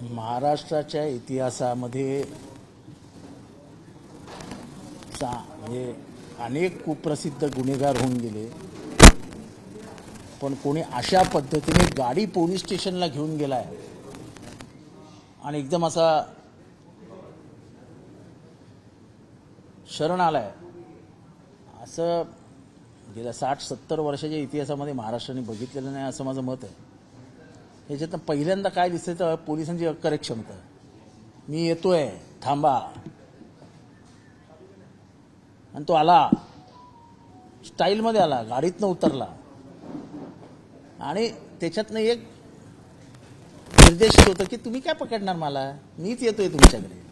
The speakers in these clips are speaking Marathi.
महाराष्ट्राच्या इतिहासामध्ये चा म्हणजे अनेक कुप्रसिद्ध गुन्हेगार होऊन गेले. पण कोणी अशा पद्धतीने गाडी पोलीस स्टेशनला घेऊन गेलाय. आणि एकदम असा शरण आलाय. असं गेल्या साठ सत्तर वर्षाच्या इतिहासामध्ये महाराष्ट्राने बघितलेलं नाही असं माझं मत आहे. ह्याच्यातनं पहिल्यांदा काय दिसतं तर पोलिसांची अक्करे क्षमता मी येतोय थांबा. आणि तो आला. स्टाईलमध्ये आला गाडीतनं उतरला. आणि त्याच्यातनं एक निर्देशित होतं की तुम्ही काय पकडणार मला? मीच येतोय तुमच्याकडे.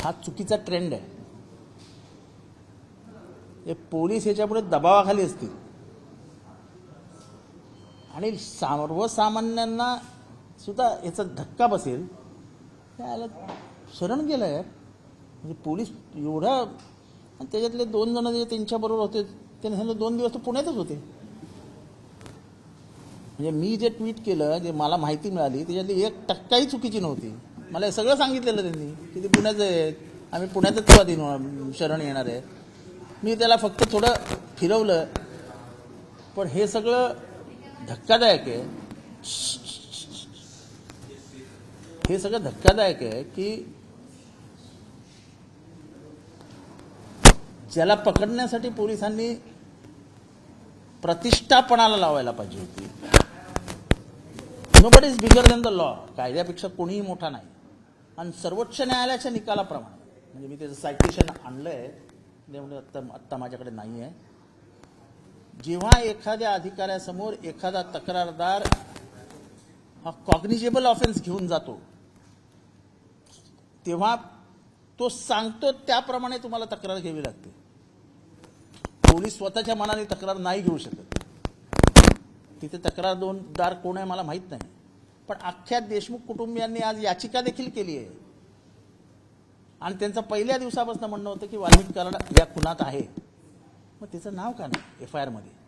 हा चुकीचा ट्रेंड आहे. हे पोलीस ह्याच्यापुढे दबावाखाली असतील. आणि सर्वसामान्यांना सुद्धा याचा धक्का बसेल. त्याला शरण गेलं आहे म्हणजे पोलीस एवढा आणि त्याच्यातले दोन जण जे त्यांच्याबरोबर होते त्यांनी सांगितलं दोन दिवस तर पुण्यातच होते. म्हणजे मी जे ट्विट केलं जे मला माहिती मिळाली त्याच्यातली एक टक्काही चुकीची नव्हती. मला हे सगळं सांगितलेलं त्यांनी की ते पुण्याचं आहे आम्ही पुण्यातच तुला दिन शरण येणार आहे. मी त्याला फक्त थोडं फिरवलं. पण हे सगळं धक्कादायक आहे. हे सगळं धक्कादायक आहे की ज्याला पकडण्यासाठी पोलिसांनी प्रतिष्ठापणाला लावायला पाहिजे होती. No but is bigger than the law कायद्यापेक्षा कोणीही मोठा नाही. आणि सर्वोच्च न्यायालयाच्या निकालाप्रमाणे म्हणजे मी त्याचं सायटेशन आणलंय त्यामुळे म्हणजे आत्ता आत्ता माझ्याकडे नाही आहे जेव्हा एखाद्या अधिकाऱ्यासमोर एखादा तक्रारदार हा कॉग्निजेबल ऑफेन्स घेऊन जातो तेव्हा तो सांगतो त्याप्रमाणे तुम्हाला तक्रार घ्यावी लागते. पोलीस स्वतःच्या मनाने तक्रार नाही घेऊ शकत. तिथे तक्रार दोन दार कोण आहे मला माहीत नाही. पण अख्ख्या देशमुख कुटुंबियांनी आज याचिका देखील केली आहे. आणि त्यांचं पहिल्या दिवसापासून म्हणणं होतं की वाल्मिक कराड या खुनात आहे. मग त्याचं नाव का नाही एफ आय आरमध्ये